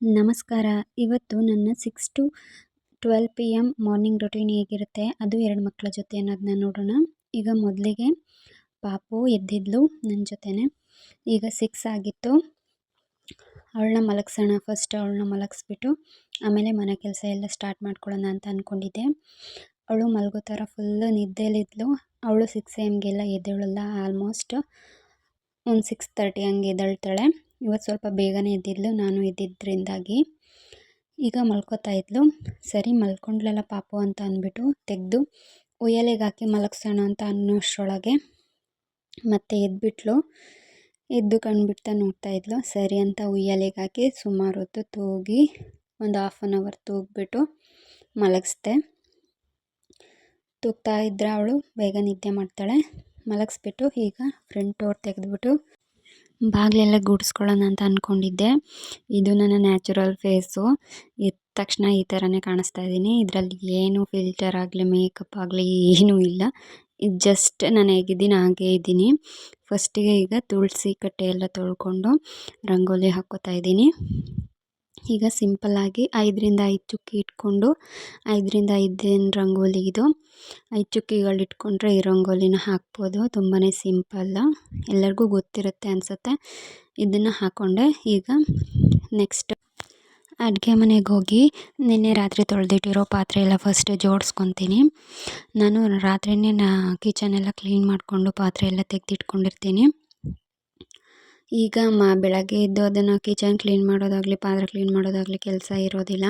ನಮಸ್ಕಾರ. ಇವತ್ತು ನನ್ನ six to twelve P M morning routine ಹೇಗಿರುತ್ತೆ? ಅದು ಎರಡು ಮಕ್ಕಳ ಜೊತೆ ಅನ್ನೋದನ್ನ ನೋಡೋಣ. ಈಗ ಮೊದಲಿಗೆ ಪಾಪು ಎದ್ದಿದ್ಲು ನನ್ನ ಜೊತೆನೆ. ಈಗ ಸಿಕ್ಸ್ ಆಗಿತ್ತು. ಅವಳನ್ನ ಮಲಗಿಸೋಣ. ಫಸ್ಟ್ ಅವಳನ್ನ ಮಲಗಿಸ್ಬಿಟ್ಟು ಆಮೇಲೆ ಮನೆ ಕೆಲಸ ಎಲ್ಲ ಸ್ಟಾರ್ಟ್ ಮಾಡ್ಕೊಳ್ಳೋಣ ಅಂತ ಅಂದ್ಕೊಂಡಿದ್ದೆ ಅವಳು ಮಲಗೋ ಥರ ಫುಲ್ಲು ನಿದ್ದೆಲಿದ್ಲು ಅವಳು ಸಿಕ್ಸ್ ಎಮ್ಗೆಲ್ಲ ಎದ್ದೇಳಲ್ಲ. ಆಲ್ಮೋಸ್ಟ್ ಒಂದು ಸಿಕ್ಸ್ ತರ್ಟಿ ಹಂಗೆ ಎದ್ದೇಳ್ತಾಳೆ. ಇವತ್ತು ಸ್ವಲ್ಪ ಬೇಗನೆ ಎದ್ದಿದ್ಲು, ನಾನು ಎದ್ದಿದ್ದರಿಂದಾಗಿ ಈಗ ಮಲ್ಕೋತಾ ಇದ್ಲು. ಸರಿ, ಮಲ್ಕೊಂಡ್ಲಲ್ಲ ಪಾಪು ಅಂತ ಅಂದ್ಬಿಟ್ಟು ತೆಗೆದು ಉಯ್ಯಲೆಗೆ ಹಾಕಿ ಮಲಗಿಸೋಣ ಅಂತ ಅನ್ನೋಷ್ಟರೊಳಗೆ ಮತ್ತೆ ಎದ್ಬಿಟ್ಲು. ಎದ್ದು ಕಣ್ಬಿಡ್ತಾ ನೋಡ್ತಾ ಇದ್ಲು. ಸರಿ ಅಂತ ಉಯ್ಯಲೆಗೆ ಹಾಕಿ ಸುಮಾರು ಹೊತ್ತು ತೂಗಿ ಒಂದು ಹಾಫ್ ಆನ್ ಅವರ್ ತೂಗಿಬಿಟ್ಟು ಮಲಗಿಸ್ದೆ. ತೂಗ್ತಾ ಇದ್ದರೆ ಅವಳು, ಬೇಗ ನಿದ್ದೆ ಮಾಡ್ತಾಳೆ. ಮಲಗಿಸ್ಬಿಟ್ಟು ಈಗ ಫ್ರಂಟ್ ಡೋರ್ ತೆಗೆದ್ಬಿಟ್ಟು ಬಾಗಿಲೆಲ್ಲ ಗುಡಿಸ್ಕೊಳ್ಳೋಣ ಅಂತ ಅಂದ್ಕೊಂಡಿದ್ದೆ ಇದು ನನ್ನ ನ್ಯಾಚುರಲ್ ಫೇಸು. ಎದ್ದ ತಕ್ಷಣ ಈ ಥರನೇ ಕಾಣಿಸ್ತಾ ಇದ್ದೀನಿ. ಇದರಲ್ಲಿ ಏನು ಫಿಲ್ಟರ್ ಆಗಲಿ, ಮೇಕಪ್ ಆಗಲಿ ಏನೂ ಇಲ್ಲ. ಇದು ಜಸ್ಟ್ ನಾನು ಹೇಗಿದ್ದೀನಿ ಹಾಗೇ ಇದ್ದೀನಿ. ಫಸ್ಟಿಗೆ ಈಗ ತುಳಸಿ ಕಟ್ಟೆ ಎಲ್ಲ ತೊಳ್ಕೊಂಡು ರಂಗೋಲಿ ಹಾಕ್ಕೋತಾ ಇದ್ದೀನಿ. ಈಗ ಸಿಂಪಲ್ಲಾಗಿ ಐದರಿಂದ ಐದು ಚುಕ್ಕಿ ಇಟ್ಕೊಂಡು, ಐದರಿಂದ ಐದೇನು ರಂಗೋಲಿ ಇದು. ಐದು ಚುಕ್ಕಿಗಳು ಇಟ್ಕೊಂಡ್ರೆ ಈ ರಂಗೋಲಿನ ಹಾಕ್ಬೋದು. ತುಂಬಾ ಸಿಂಪಲ್ಲ ಎಲ್ಲರಿಗೂ ಗೊತ್ತಿರುತ್ತೆ ಅನಿಸುತ್ತೆ. ಇದನ್ನು ಹಾಕ್ಕೊಂಡೆ ಈಗ ನೆಕ್ಸ್ಟ್ ಅಡುಗೆ ಮನೆಗೆ ಹೋಗಿ ನಿನ್ನೆ ರಾತ್ರಿ ತೊಳೆದಿಟ್ಟಿರೋ ಪಾತ್ರೆ ಎಲ್ಲ ಫಸ್ಟ್ ಜೋಡಿಸ್ಕೊತೀನಿ. ನಾನು ರಾತ್ರಿಯೇ ನಾ ಕಿಚನೆಲ್ಲ ಕ್ಲೀನ್ ಮಾಡಿಕೊಂಡು ಪಾತ್ರೆ ಎಲ್ಲ ತೆಗೆದಿಟ್ಕೊಂಡಿರ್ತೀನಿ. ಈಗ ಮ, ಬೆಳಗ್ಗೆ ಎದ್ದು ಅದನ್ನು ಕಿಚನ್ ಕ್ಲೀನ್ ಮಾಡೋದಾಗಲಿ, ಪಾತ್ರೆ ಕ್ಲೀನ್ ಮಾಡೋದಾಗಲಿ ಕೆಲಸ ಇರೋದಿಲ್ಲ.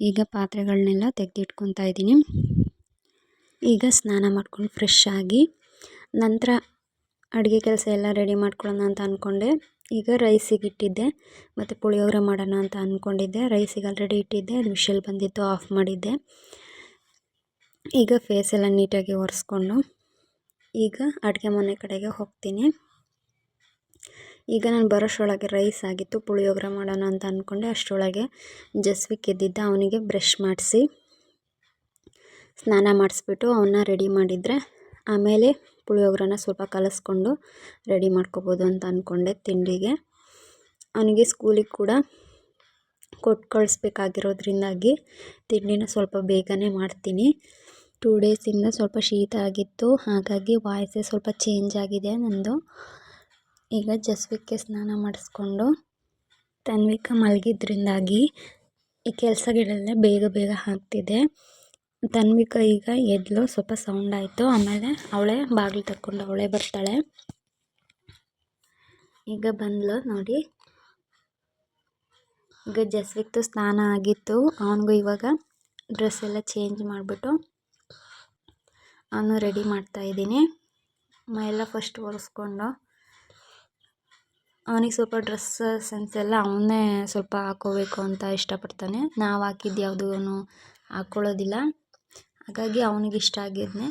ಈಗ ಪಾತ್ರೆಗಳನ್ನೆಲ್ಲ ತೆಗೆದಿಟ್ಕೊತಾ ಇದ್ದೀನಿ. ಈಗ ಸ್ನಾನ ಮಾಡ್ಕೊಂಡು ಫ್ರೆಶ್ ಆಗಿ, ನಂತರ ಅಡುಗೆ ಕೆಲಸ ಎಲ್ಲ ರೆಡಿ ಮಾಡ್ಕೊಳ್ಳೋಣ ಅಂತ ಅಂದ್ಕೊಂಡೆ ಈಗ ರೈಸಿಗೆ ಇಟ್ಟಿದ್ದೆ. ಮತ್ತು ಪುಳಿಯೋಗರೆ ಮಾಡೋಣ ಅಂತ ಅಂದ್ಕೊಂಡಿದ್ದೆ ರೈಸಿಗೆ ಆಲ್ರೆಡಿ ಇಟ್ಟಿದ್ದೆ. ಅದು ವಿಷಲ್ ಬಂದಿತ್ತು ಆಫ್ ಮಾಡಿದ್ದೆ. ಈಗ ಫೇಸ್ ಎಲ್ಲ ನೀಟಾಗಿ ಒರೆಸ್ಕೊಂಡು, ಈಗ ಅಡುಗೆ ಮನೆ ಕಡೆಗೆ ಹೋಗ್ತೀನಿ. ಈಗ ನಾನು ಬರೋಷ್ಟರೊಳಗೆ ರೈಸ್ ಆಗಿತ್ತು, ಪುಳಿಯೋಗರೆ ಮಾಡೋಣ ಅಂತ ಅಂದ್ಕೊಂಡೆ ಅಷ್ಟರೊಳಗೆ ಜಸ್ವಿಕ್ ಎದ್ದಿದ್ದ ಅವನಿಗೆ ಬ್ರಷ್ ಮಾಡಿಸಿ, ಸ್ನಾನ ಮಾಡಿಸ್ಬಿಟ್ಟು ಅವನ್ನ ರೆಡಿ ಮಾಡಿದರೆ, ಆಮೇಲೆ ಪುಳಿಯೋಗರೆನ ಸ್ವಲ್ಪ ಕಲಿಸ್ಕೊಂಡು ರೆಡಿ ಮಾಡ್ಕೋಬೋದು ಅಂತ ಅಂದ್ಕೊಂಡೆ ತಿಂಡಿಗೆ. ಅವನಿಗೆ ಸ್ಕೂಲಿಗೆ ಕೂಡ ಕೊಟ್ಟು ಕಳಿಸ್ಬೇಕಾಗಿರೋದ್ರಿಂದಾಗಿ ತಿಂಡಿನ ಸ್ವಲ್ಪ ಬೇಗನೆ ಮಾಡ್ತೀನಿ. ಟೂ ಡೇಸಿಂದ ಸ್ವಲ್ಪ ಶೀತ ಆಗಿತ್ತು, ಹಾಗಾಗಿ ವಾಯ್ಸೇ ಸ್ವಲ್ಪ ಚೇಂಜ್ ಆಗಿದೆ ನನ್ನದು ಈಗ ಜಸ್ವಿಕ್ಕೆ ಸ್ನಾನ ಮಾಡಿಸ್ಕೊಂಡು ತನ್ವಿಕ ಮಲಗಿದ್ರಿಂದಾಗಿ ಈ ಕೆಲಸಗಳೆಲ್ಲ ಬೇಗ ಬೇಗ ಆಗ್ತಿದೆ. ತನ್ವಿಕ ಈಗ ಎದ್ಲು ಸ್ವಲ್ಪ ಸೌಂಡ್ ಆಯಿತು. ಆಮೇಲೆ ಅವಳೇ ಬಾಗಿಲು ತಕ್ಕೊಂಡು ಅವಳೇ ಬರ್ತಾಳೆ. ಈಗ ಬಂದ್ಲು ನೋಡಿ. ಈಗ ಜಸ್ವಿಕ್ದು ಸ್ನಾನ ಆಗಿತ್ತು. ಅವನಿಗೂ ಇವಾಗ ಡ್ರೆಸ್ ಎಲ್ಲ ಚೇಂಜ್ ಮಾಡಿಬಿಟ್ಟು ಅವನು ರೆಡಿ ಮಾಡ್ತಾಯಿದ್ದೀನಿ ಮೈಯೆಲ್ಲ ಫಸ್ಟ್ ಒರೆಸ್ಕೊಂಡು ಅವನಿಗೆ ಸ್ವಲ್ಪ ಡ್ರೆಸ್ ಸೆನ್ಸ್ ಎಲ್ಲ ಅವನೇ ಸ್ವಲ್ಪ ಹಾಕ್ಕೋಬೇಕು ಅಂತ ಇಷ್ಟಪಡ್ತಾನೆ. ನಾವು ಹಾಕಿದ್ದು ಯಾವುದೂ ಹಾಕ್ಕೊಳ್ಳೋದಿಲ್ಲ ಹಾಗಾಗಿ ಅವನಿಗೆ ಇಷ್ಟ ಆಗಿದ್ದನ್ನೇ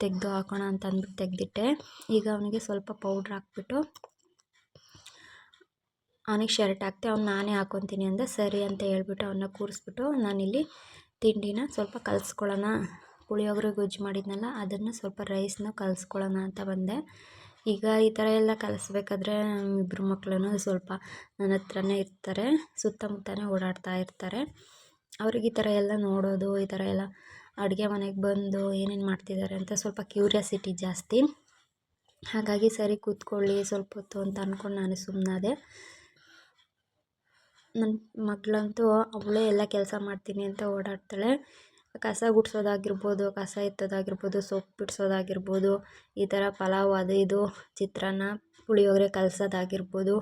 ತೆಗೆದು ಹಾಕೋಣ ಅಂತ ಅಂದ್ಬಿಟ್ಟು ತೆಗೆದಿಟ್ಟೆ. ಈಗ ಅವನಿಗೆ ಸ್ವಲ್ಪ ಪೌಡ್ರ್ ಹಾಕ್ಬಿಟ್ಟು ಅವನಿಗೆ ಶರ್ಟ್ ಹಾಕ್ತೆ, ಅವ್ನು ನಾನೇ ಹಾಕ್ಕೊತೀನಿ ಅಂದೆ, ಸರಿ ಅಂತ ಹೇಳ್ಬಿಟ್ಟು ಅವನ್ನ ಕೂರಿಸ್ಬಿಟ್ಟು ನಾನಿಲ್ಲಿ ತಿಂಡಿನ ಸ್ವಲ್ಪ ಕಲಿಸ್ಕೊಳ್ಳೋಣ. ಪುಳಿಯೋಗರೆ ಗೊಜ್ಜು ಮಾಡಿದ್ನಲ್ಲ, ಅದನ್ನು ಸ್ವಲ್ಪ ರೈಸ್ನ ಕಲಿಸ್ಕೊಳ್ಳೋಣ ಅಂತ ಬಂದೆ. ಈಗ ಈ ಥರ ಎಲ್ಲ ಕಲಿಸ್ಬೇಕಾದ್ರೆ ಇಬ್ಬರು ಮಕ್ಕಳೂ ಸ್ವಲ್ಪ ನನ್ನ ಹತ್ರನೇ ಇರ್ತಾರೆ, ಸುತ್ತಮುತ್ತನೇ ಓಡಾಡ್ತಾ ಇರ್ತಾರೆ. ಅವ್ರಿಗೆ ಈ ಥರ ಎಲ್ಲ ನೋಡೋದು, ಈ ಥರ ಎಲ್ಲ ಅಡುಗೆ ಮನೆಗೆ ಬಂದು ಏನೇನು ಮಾಡ್ತಿದ್ದಾರೆ ಅಂತ ಸ್ವಲ್ಪ ಕ್ಯೂರಿಯಾಸಿಟಿ ಜಾಸ್ತಿ. ಹಾಗಾಗಿ ಸರಿ ಕೂತ್ಕೊಳ್ಳಿ, ಸ್ವಲ್ಪ ಹೊತ್ತು ಅಂತ ಅಂದ್ಕೊಂಡು ನಾನು ಸುಮ್ಮನಾದೆ ನನ್ನ ಮಗಳಂತೂ ಅವಳೇ ಎಲ್ಲ ಕೆಲಸ ಮಾಡ್ತೀನಿ ಅಂತ ಓಡಾಡ್ತಾಳೆ. ಕಸ ಗುಡಿಸೋದಾಗಿರ್ಬೋದು, ಕಸ ಎತ್ತೋದಾಗಿರ್ಬೋದು, ಸೊಪ್ಪು ಬಿಡಿಸೋದಾಗಿರ್ಬೋದು, ಈ ಥರ ಪಲಾವ್ ಅದು ಇದು ಚಿತ್ರಾನ್ನ ಪುಳಿಯೋಗರೆ ಕಲಸೋದಾಗಿರ್ಬೋದು,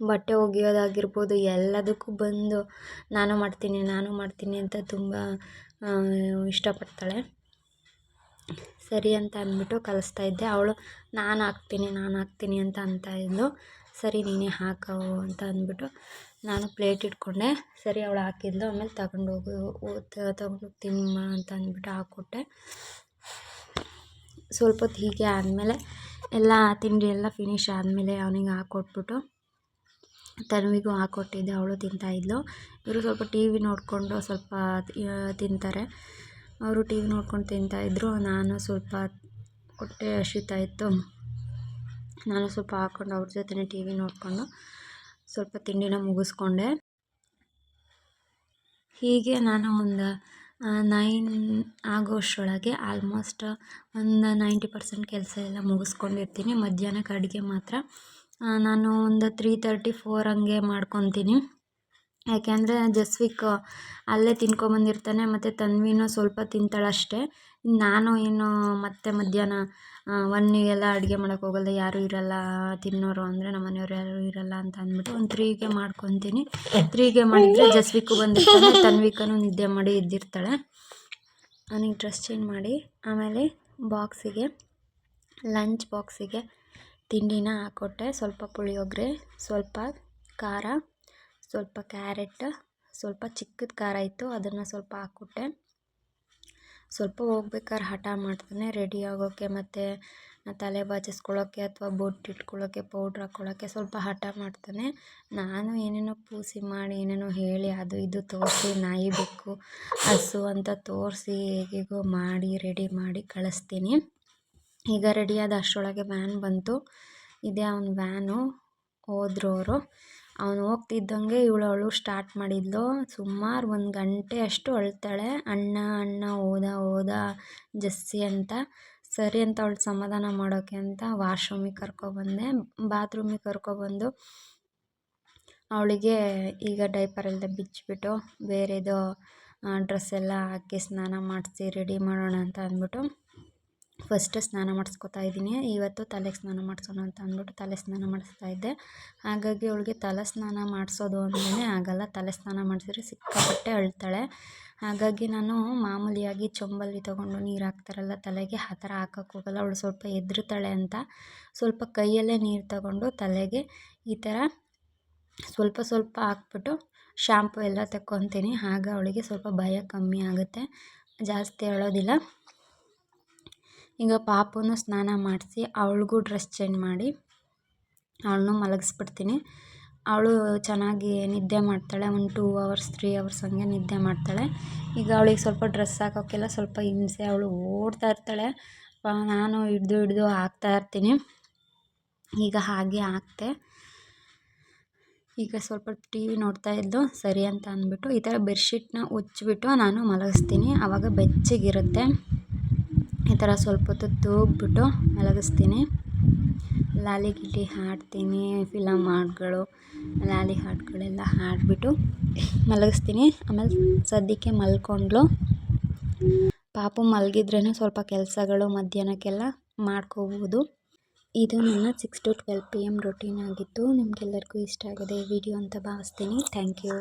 ಬಟ್ಟೆ ಒಗೆಯೋದಾಗಿರ್ಬೋದು, ಎಲ್ಲದಕ್ಕೂ ಬಂದು ನಾನು ಮಾಡ್ತೀನಿ ನಾನು ಮಾಡ್ತೀನಿ ಅಂತ ತುಂಬ ಇಷ್ಟಪಡ್ತಾಳೆ. ಸರಿ ಅಂತ ಅಂದ್ಬಿಟ್ಟು ಕಲಿಸ್ತಾ ಇದ್ದೆ. ಅವಳು, ನಾನು ಹಾಕ್ತೀನಿ ನಾನು ಹಾಕ್ತೀನಿ ಅಂತ ಅಂತ ಇದ್ಲು. ಸರಿ ನೀನೇ ಹಾಕೋ ಅಂತ ಅಂದ್ಬಿಟ್ಟು ನಾನು ಪ್ಲೇಟ್ ಇಟ್ಕೊಂಡೆ. ಸರಿ ಅವಳು ಹಾಕಿದ್ಲು. ಆಮೇಲೆ ತಗೊಂಡೋಗು ತಗೊಂಡೋಗಿ ತಿನ್ನಮ್ಮ ಅಂತ ಅಂದ್ಬಿಟ್ಟು ಹಾಕ್ಕೊಟ್ಟೆ. ಸ್ವಲ್ಪ ಹೊತ್ತು ಹೀಗೆ ಆದಮೇಲೆ ಎಲ್ಲ ತಿಂಡಿ ಎಲ್ಲ ಫಿನಿಶ್ ಆದಮೇಲೆ ಅವನಿಗೆ ಹಾಕ್ಕೊಟ್ಬಿಟ್ಟು ತನ್ವಿಗೂ ಹಾಕ್ಕೊಟ್ಟಿದ್ದೆ ಅವಳು ತಿಂತಾಯಿದ್ಲು ಇವರು ಸ್ವಲ್ಪ ಟಿ ವಿ ನೋಡಿಕೊಂಡು ಸ್ವಲ್ಪ ತಿಂತಾರೆ. ಅವರು ಟಿ ವಿ ನೋಡ್ಕೊಂಡು ತಿಂತಾಯಿದ್ರು ನಾನು ಸ್ವಲ್ಪ ಹೊಟ್ಟೆ ಹಸಿತಾ ಇತ್ತು. ನಾನು ಸ್ವಲ್ಪ ಹಾಕ್ಕೊಂಡು ಅವ್ರ ಜೊತೆನೇ ಟಿ ವಿ ನೋಡಿಕೊಂಡು ಸ್ವಲ್ಪ ತಿಂಡಿನ ಮುಗಿಸ್ಕೊಂಡೆ. ಹೀಗೆ ನಾನು ಒಂದು ನೈನ್ ಆಗೋಷ್ಟರೊಳಗೆ ಆಲ್ಮೋಸ್ಟ್ ಒಂದು ನೈಂಟಿ ಪರ್ಸೆಂಟ್ ಕೆಲಸ ಎಲ್ಲ ಮುಗಿಸ್ಕೊಂಡಿರ್ತೀನಿ. ಮಧ್ಯಾಹ್ನಕ್ಕೆ ಅಡುಗೆ ಮಾತ್ರ. ನಾನು ಒಂದು ತ್ರೀ ತರ್ಟಿ ಫೋರ್ ಹಂಗೆ ಮಾಡ್ಕೊತೀನಿ. ಯಾಕೆಂದರೆ ಜಸ್ವಿಕ್ ಅಲ್ಲೇ ತಿನ್ಕೊಂಬಂದಿರ್ತಾನೆ ಮತ್ತು ತನ್ವಿನೂ ಸ್ವಲ್ಪ ತಿಂತಾಳೆ ಅಷ್ಟೇ ನಾನು ಏನು ಮತ್ತೆ ಮಧ್ಯಾಹ್ನ ಒನ್ನಿಗೆಲ್ಲ ಅಡುಗೆ ಮಾಡೋಕೆ ಹೋಗಲ್ಲ ಯಾರೂ ಇರಲ್ಲ, ತಿನ್ನೋರು ಅಂದರೆ ನಮ್ಮ ಮನೆಯವ್ರು ಯಾರೂ ಇರಲ್ಲ ಅಂತ ಅಂದ್ಬಿಟ್ಟು ಒಂದು ತ್ರೀಗೆ ಮಾಡ್ಕೊತೀನಿ. ತ್ರೀಗೆ ಮಾಡಿದರೆ ಜಸ್ವಿಕ್ಕು ಬಂದಿರ್ತಾನೆ, ತನ್ವಿಕನೂ ನಿದ್ದೆ ಮಾಡಿ ಇದ್ದಿರ್ತಾಳೆ ನನಗೆ ಡ್ರೆಸ್ ಚೇಂಜ್ ಮಾಡಿ, ಆಮೇಲೆ ಬಾಕ್ಸಿಗೆ, ಲಂಚ್ ಬಾಕ್ಸಿಗೆ ತಿಂಡಿನ ಹಾಕ್ಕೊಟ್ಟೆ ಸ್ವಲ್ಪ ಪುಳಿಯೋಗರೆ, ಸ್ವಲ್ಪ ಖಾರ ಸ್ವಲ್ಪ ಕ್ಯಾರೆಟ್, ಸ್ವಲ್ಪ ಚಿಕ್ಕದು ಖಾರ ಇತ್ತು, ಅದನ್ನು ಸ್ವಲ್ಪ ಹಾಕ್ಬಿಟ್ಟೆ. ಸ್ವಲ್ಪ ಹೋಗ್ಬೇಕಾದ್ರೆ ಹಠ ಮಾಡ್ತಾನೆ ರೆಡಿ ಆಗೋಕ್ಕೆ ಮತ್ತು ತಲೆ ಬಾಚಿಸ್ಕೊಳ್ಳೋಕ್ಕೆ ಅಥವಾ ಬೊಟ್ಟು ಇಟ್ಕೊಳ್ಳೋಕ್ಕೆ ಪೌಡ್ರ್ ಹಾಕ್ಕೊಳ್ಳೋಕ್ಕೆ ಸ್ವಲ್ಪ ಹಠ ಮಾಡ್ತಾನೆ. ನಾನು ಏನೇನೋ ಪೂಸಿ ಮಾಡಿ, ಏನೇನೋ ಹೇಳಿ, ಅದು ಇದು ತೋರಿಸಿ, ನಾಯಿ ಬೆಕ್ಕು, ಹಸು ಅಂತ ತೋರಿಸಿ, ಹೇಗೆಗೋ ಮಾಡಿ ರೆಡಿ ಮಾಡಿ ಕಳಿಸ್ತೀನಿ. ಈಗ ರೆಡಿಯಾದ ಅಷ್ಟರೊಳಗೆ ವ್ಯಾನ್ ಬಂತು. ಇದೇ ಅವ್ನ ವ್ಯಾನು ಹೋದ್ರು ಅವರು ಅವನು ಹೋಗ್ತಿದ್ದಂಗೆ ಇವಳು ಅಳು ಸ್ಟಾರ್ಟ್ ಮಾಡಿದ್ಲು. ಸುಮಾರು ಒಂದು ಗಂಟೆ ಅಷ್ಟು ಅಳ್ತಾಳೆ. ಅಣ್ಣ ಅಣ್ಣ ಹೋದ ಹೋದ ಜಸ್ಸಿ ಅಂತ. ಸರಿ ಅಂತ ಅವಳು ಸಮಾಧಾನ ಮಾಡೋಕ್ಕೆ ಅಂತ ವಾಶ್ರೂಮಿಗೆ ಕರ್ಕೊಬಂದೆ ಬಾತ್ರೂಮಿಗೆ ಕರ್ಕೊಬಂದು ಅವಳಿಗೆ ಈಗ ಡೈಪರ್ ಎಲ್ಲ ಬಿಚ್ಚಿಬಿಟ್ಟು ಬೇರೆದು ಡ್ರೆಸ್ ಎಲ್ಲ ಹಾಕಿ ಸ್ನಾನ ಮಾಡಿಸಿ ರೆಡಿ ಮಾಡೋಣ ಅಂತ ಅಂದ್ಬಿಟ್ಟು ಫಸ್ಟ್ ಸ್ನಾನ ಮಾಡಿಸ್ಕೊತಾ ಇದ್ದೀನಿ. ಇವತ್ತು ತಲೆಗೆ ಸ್ನಾನ ಮಾಡಿಸೋಣ ಅಂತ ಅಂದ್ಬಿಟ್ಟು ತಲೆ ಸ್ನಾನ ಮಾಡಿಸ್ತಾ ಇದ್ದೆ. ಹಾಗಾಗಿ ಅವಳಿಗೆ ತಲೆ ಸ್ನಾನ ಮಾಡಿಸೋದು ಅಂದ್ರೆ ಆಗಲ್ಲ. ತಲೆ ಸ್ನಾನ ಮಾಡಿಸಿದ್ರೆ ಸಿಕ್ಕಾಪಟ್ಟೆ ಅಳ್ತಾಳೆ. ಹಾಗಾಗಿ ನಾನು ಮಾಮೂಲಿಯಾಗಿ ಚೊಂಬಲ್ಲಿ ತೊಗೊಂಡು ನೀರು ಹಾಕ್ತಾರಲ್ಲ, ತಲೆಗೆ ಆ ಥರ ಹಾಕೋಕ್ಕೋಗಲ್ಲ ಅವಳು ಸ್ವಲ್ಪ ಎದ್ರುತ್ತಾಳೆ ಅಂತ. ಸ್ವಲ್ಪ ಕೈಯಲ್ಲೇ ನೀರು ತಗೊಂಡು ತಲೆಗೆ ಈ ಥರ ಸ್ವಲ್ಪ ಸ್ವಲ್ಪ ಹಾಕ್ಬಿಟ್ಟು ಶ್ಯಾಂಪು ಎಲ್ಲ ತಗೊತೀನಿ ಆಗ ಅವಳಿಗೆ ಸ್ವಲ್ಪ ಭಯ ಕಮ್ಮಿ ಆಗುತ್ತೆ. ಜಾಸ್ತಿ ಅಳೋದಿಲ್ಲ. ಈಗ ಪಾಪುನೂ ಸ್ನಾನ ಮಾಡಿಸಿ ಅವಳಿಗೂ ಡ್ರೆಸ್ ಚೇಂಜ್ ಮಾಡಿ ಅವಳನ್ನೂ ಮಲಗಿಸ್ಬಿಡ್ತೀನಿ. ಅವಳು ಚೆನ್ನಾಗಿ ನಿದ್ದೆ ಮಾಡ್ತಾಳೆ, ಒಂದು ಟೂ ಅವರ್ಸ್ ತ್ರೀ ಅವರ್ಸ್ ಹಂಗೆ ನಿದ್ದೆ ಮಾಡ್ತಾಳೆ. ಈಗ ಅವಳಿಗೆ ಸ್ವಲ್ಪ ಡ್ರೆಸ್ ಹಾಕೋಕ್ಕೆಲ್ಲ ಸ್ವಲ್ಪ ಹಿಂಸೆ, ಅವಳು ಓಡ್ತಾ ಇರ್ತಾಳೆ. ನಾನು ಹಿಡ್ದು ಹಿಡ್ದು ಹಾಕ್ತಾ ಇರ್ತೀನಿ. ಈಗ ಹಾಗೆ ಹಾಕ್ತೆ. ಈಗ ಸ್ವಲ್ಪ ಟಿ ವಿ ನೋಡ್ತಾ ಇದ್ದು ಸರಿ ಅಂತ ಅಂದ್ಬಿಟ್ಟು ಈ ಥರ ಬೆಡ್ಶೀಟ್ನ ಉಚ್ಚಿಬಿಟ್ಟು ನಾನು ಮಲಗಿಸ್ತೀನಿ. ಆವಾಗ ಬೆಚ್ಚಗಿರುತ್ತೆ. ಈ ಥರ ಸ್ವಲ್ಪ ಹೊತ್ತು ತೂಗ್ಬಿಟ್ಟು ಮಲಗಿಸ್ತೀನಿ. ಲಾಲಿ ಗಿಲಿ ಹಾಡ್ತೀನಿ ಫಿಲಮ್ ಹಾಡುಗಳು, ಲಾಲಿ ಹಾಡುಗಳೆಲ್ಲ ಹಾಡಿಬಿಟ್ಟು ಮಲಗಿಸ್ತೀನಿ. ಆಮೇಲೆ ಸದ್ಯಕ್ಕೆ ಮಲ್ಕೊಂಡ್ಳು ಪಾಪು ಮಲಗಿದ್ರೇ ಸ್ವಲ್ಪ ಕೆಲಸಗಳು ಮಧ್ಯಾಹ್ನಕ್ಕೆಲ್ಲ ಮಾಡ್ಕೋಬೋದು. ಇದು ನನ್ನ six to twelve P M routine ಆಗಿತ್ತು. ನಿಮಗೆಲ್ಲರಿಗೂ ಇಷ್ಟ ಆಗಿದೆ ವಿಡಿಯೋ ಅಂತ ಭಾವಿಸ್ತೀನಿ. Thank you